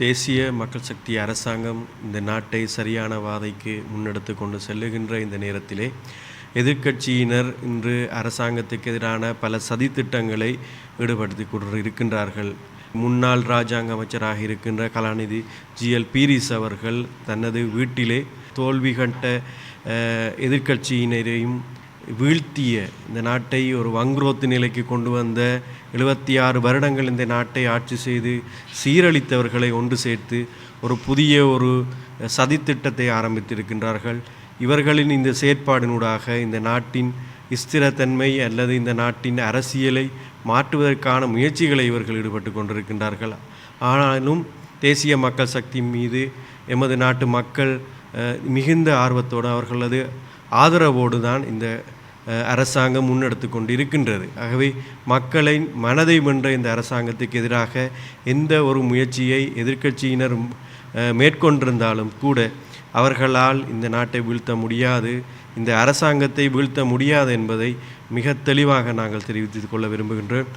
தேசிய மக்கள் சக்தி அரசாங்கம் இந்த நாட்டை சரியான வாதைக்கு முன்னெடுத்து கொண்டு செல்லுகின்ற இந்த நேரத்திலே எதிர்க்கட்சியினர் இன்று அரசாங்கத்துக்கு எதிரான பல சதித்திட்டங்களை ஈடுபடுத்தி கொண்டு இருக்கின்றார்கள். முன்னாள் இராஜாங்க அமைச்சராக இருக்கின்ற கலாநிதி ஜிஎல் பீரிஸ் அவர்கள் தனது வீட்டிலே தோல்வி கண்ட எதிர்க்கட்சியினரையும் வீழ்த்திய இந்த நாட்டை ஒரு வங்குரோத்து நிலைக்கு கொண்டு வந்த எழுபத்தி ஆறு வருடங்கள் இந்த நாட்டை ஆட்சி செய்து சீரழித்தவர்களை ஒன்று சேர்த்து ஒரு புதிய ஒரு சதித்திட்டத்தை ஆரம்பித்திருக்கின்றார்கள். இவர்களின் இந்த செயற்பாடினூடாக இந்த நாட்டின் ஸ்திரத்தன்மை அல்லது இந்த நாட்டின் அரசியலை மாற்றுவதற்கான முயற்சிகளை இவர்கள் ஈடுபட்டு கொண்டிருக்கின்றார்கள். ஆனாலும் தேசிய மக்கள் சக்தி மீது எமது நாட்டு மக்கள் மிகுந்த ஆர்வத்தோடு அவர்களது ஆதரவோடு தான் இந்த அரசாங்கம் முன்னெடுத்து கொண்டு இருக்கின்றது ஆகவே மக்களை மனதை வென்ற இந்த அரசாங்கத்துக்கு எதிராக எந்த ஒரு முயற்சியை எதிர்க்கட்சியினர் மேற்கொண்டிருந்தாலும் கூட அவர்களால் இந்த நாட்டை வீழ்த்த முடியாது இந்த அரசாங்கத்தை வீழ்த்த முடியாது என்பதை மிக தெளிவாக நாங்கள் தெரிவித்து கொள்ள விரும்புகின்றோம்.